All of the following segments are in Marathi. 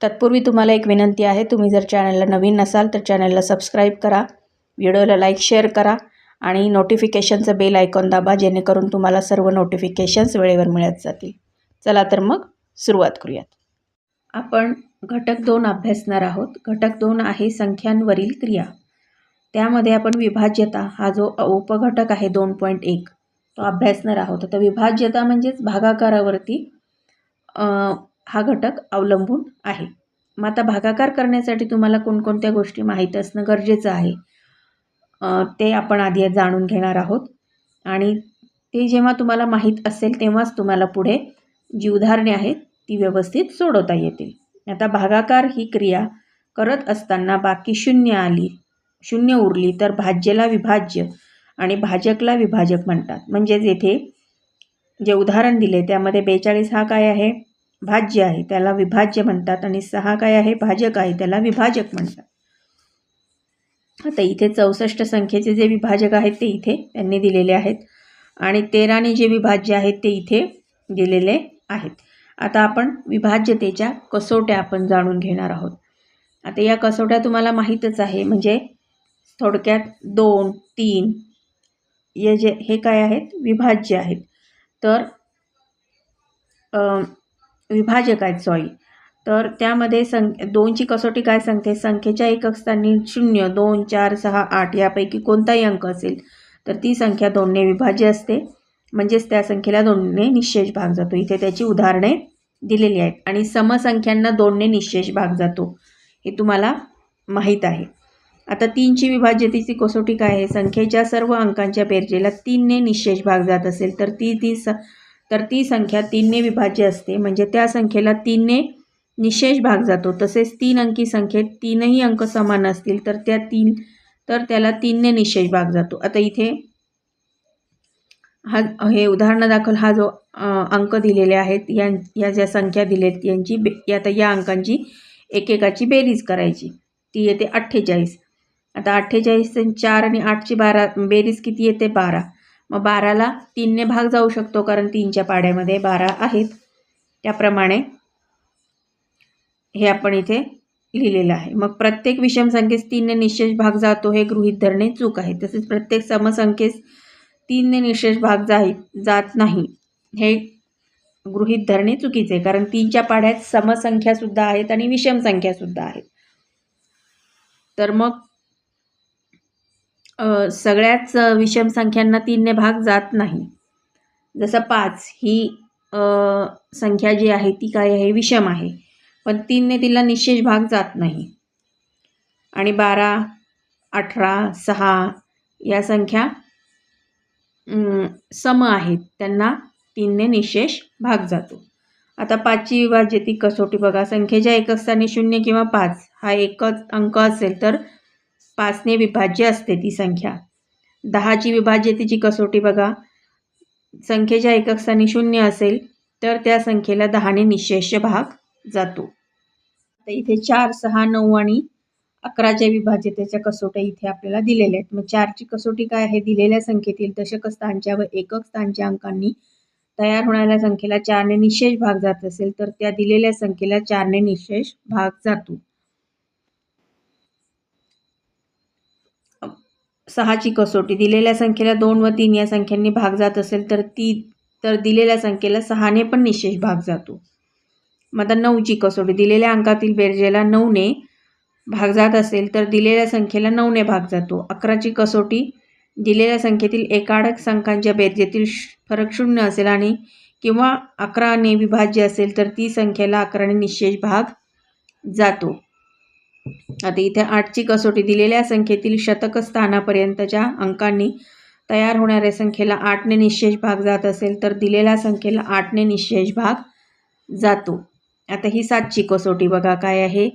तत्पूर्वी तुम्हाला एक विनंती आहे तुम्ही जर चॅनलला नवीन नसाल तर चॅनलला सबस्क्राईब करा व्हिडिओला लाईक शेअर करा आणि नोटिफिकेशनचं बेल आयकॉन दाबा जेणेकरून तुम्हाला सर्व नोटिफिकेशन्स वेळेवर मिळत जातील. चला तर मग सुरुवात करूयात. आपण घटक दोन अभ्यासणार आहोत. घटक दोन आहे संख्यांवरील क्रिया. त्यामध्ये आपण विभाज्यता हा जो उपघटक आहे दोन पॉईंट एक तो अभ्यासणार आहोत. आता विभाज्यता म्हणजेच भागाकारावरती हा घटक अवलंबून आहे. मग आता भागाकार करण्यासाठी तुम्हाला कोणकोणत्या गोष्टी माहीत असणं गरजेचं आहे? ते आपण आधी जाणून घेणार आहोत. आणि ते जेव्हा तुम्हाला माहीत असेल तेव्हाच तुम्हाला पुढे जी उदाहरणे आहेत ती व्यवस्थित सोडवता येतील. आता भागाकार ही क्रिया करत असताना बाकी शून्य आली शून्य उरली तर भाज्यला विभाज्य आणि भाजकला विभाजक म्हणतात. म्हणजेच येथे जे उदाहरण दिले त्यामध्ये बेचाळीस हा काय आहे? भाज्य आहे त्याला विभाज्य म्हणतात आणि सहा काय आहे? भाजक आहे त्याला विभाजक म्हणतात. आता इथे चौसष्ट संख्येचे जे विभाजक आहेत ते इथे त्यांनी दिलेले आहेत. आणि तेराने जे विभाज्य आहेत ते इथे दिलेले आहेत. आता आपण विभाज्यतेच्या कसोट्या आपण जाणून घेणार आहोत. आता या कसोट्या तुम्हाला माहीतच आहे म्हणजे थोडक्यात दोन तीन हे जे हे काय आहेत? विभाज्य आहेत. तर विभाजक आहेत सॉरी तर त्यामध्ये संख दोनची कसोटी काय सांगते? संख्येच्या एकक स्थानी शून्य दोन चार सहा आठ यापैकी कोणताही अंक असेल तर ती संख्या दोनने विभाज्य असते. म्हणजेच त्या संख्येला दोनने निश्चेष भाग जातो. इथे त्याची उदाहरणे दिलेली आहेत. आणि समसंख्यांना दोनने निश्चेष भाग जातो. हे तुम्हाला माहीत आहे. आता तीनची विभाज्यतेची कसोटी काय आहे? संख्येच्या सर्व अंकांच्या बेरजेला तीनने निश्चेष भाग जात असेल तर ती ती स तर ती संख्या तीनने विभाज्य असते. म्हणजे त्या संख्येला तीनने निशेष भाग जातो. तसेच तीन अंकी संख्येत तीनही अंक समान असतील तर त्या तीन तर त्याला तीनने निशेष भाग जातो. आता इथे हा हे उदाहरणादाखल हा जो अंक दिलेले आहेत या या ज्या संख्या दिलेत यांची बे आता या अंकांची एकेकाची बेरीज करायची. ती येते अठ्ठेचाळीस. आता अठ्ठेचाळीस चार आणि आठची बारा बेरीज किती येते? बारा. मग बाराला तीनने भाग जाऊ शकतो कारण तीनच्या पाड्यामध्ये बारा आहेत. त्याप्रमाणे हे आपण इथे लिहिलेलं आहे. मग प्रत्येक विषम संख्येस तीनने निशेष भाग जातो हे गृहित धरणे चूक आहे. तसेच प्रत्येक समसंख्येस तीनने निशेष भाग जाई जात नाही हे गृहित धरणे चुकीचे आहे कारण तीनच्या पाड्यात समसंख्यासुद्धा आहेत आणि विषम संख्यासुद्धा आहेत. तर मग सगळ्याच विषम संख्यांना तीनने भाग जात नाही. जसं पाच ही संख्या जी आहे ती काय आहे? विषम आहे. पण तीनने तिला निशेष भाग जात नाही. आणि बारा अठरा सहा या संख्या सम आहेत. त्यांना तीनने निशेष भाग जातो. आता पाचची विभाज्यती कसोटी बघा. संख्येच्या एकक शून्य किंवा पाच हा एकच अंक असेल तर पाचने विभाज्य असते ती संख्या. दहाची विभाज्यतेची कसोटी बघा. संख्येच्या एकक स्थानी शून्य असेल तर त्या संख्येला दहाने निशेष भाग जातो. आता इथे चार सहा नऊ आणि अकराच्या विभाज्यतेच्या कसोट्या इथे आपल्याला दिलेल्या आहेत. मग चारची कसोटी काय आहे? दिलेल्या संख्येतील दशक स्थानच्या व एकक स्थानच्या अंकांनी तयार होणाऱ्या संख्येला चारने निशेष भाग जात असेल तर त्या दिलेल्या संख्येला चारने निशेष भाग जातो. सहाची कसोटी. दिलेल्या संख्येला दोन व तीन या संख्यांनी भाग जात असेल तर ती तर दिलेल्या संख्येला सहाने पण निशेष भाग जातो. मग आता नऊची कसोटी. दिलेल्या अंकातील बेरजेला नऊने भाग जात असेल तर दिलेल्या संख्येला नऊने भाग जातो. अकराची कसोटी. दिलेल्या संख्येतील एकाडक संख्यांच्या बेरजेतील श- फरक शून्य असेल आणि किंवा अकराने विभाज्य असेल तर ती संख्येला अकराने निशेष भाग जातो. आता इथे आठची कसोटी दिलेल्या संख्येतील शतक स्थानापर्यंतच्या अंकांनी तयार होणाऱ्या संख्येला आठने निशेष भाग जात असेल तर दिलेल्या संख्येला आठने निशेष भाग जातो. आता ही सातची कसोटी बघा काय आहे.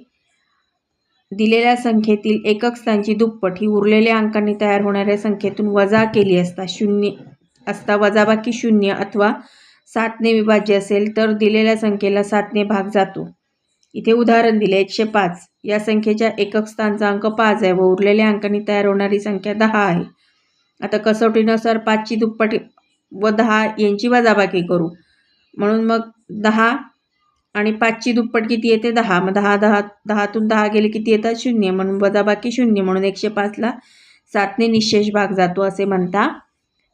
दिलेल्या संख्येतील एकक स्थानची दुप्पट ही उरलेल्या अंकांनी तयार होणाऱ्या संख्येतून वजा केली असता शून्य असता वजाबाकी शून्य अथवा सातने विभाज्य असेल तर दिलेल्या संख्येला सातने भाग जातो. इथे उदाहरण दिले. एकशे पाच. या संख्येच्या एकक स्थानचा अंक पाच आहे व उरलेल्या अंकांनी तयार होणारी संख्या दहा आहे. आता कसोटीनुसार पाचची दुप्पट व दहा यांची वजाबाकी करू. म्हणून मग दहा आणि पाचची दुप्पट किती येते? दहा. मग दहा दहा दहातून दहा गेले किती येतात? शून्य. म्हणून वजाबाकी शून्य. म्हणून एकशे पाचला सातने निशेष भाग जातो असे म्हणता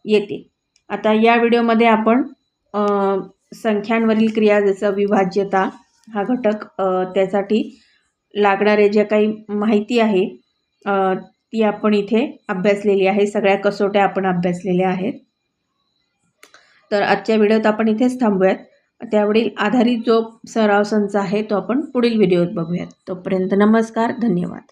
येते. आता या व्हिडिओमध्ये आपण संख्यांवरील क्रिया जसं विभाज्यता हा घटक त्यासाठी लागणारे जे काही माहिती आहे ती आपण इथे अभ्यासलेली आहे. सगळ्या कसोट्या आपण अभ्यासलेल्या आहेत. तर आजच्या व्हिडिओत आपण इथेच थांबूयात. त्यावरील आधारित जो सराव संच आहे तो आपण पुढील व्हिडिओत बघूयात. तोपर्यंत नमस्कार धन्यवाद.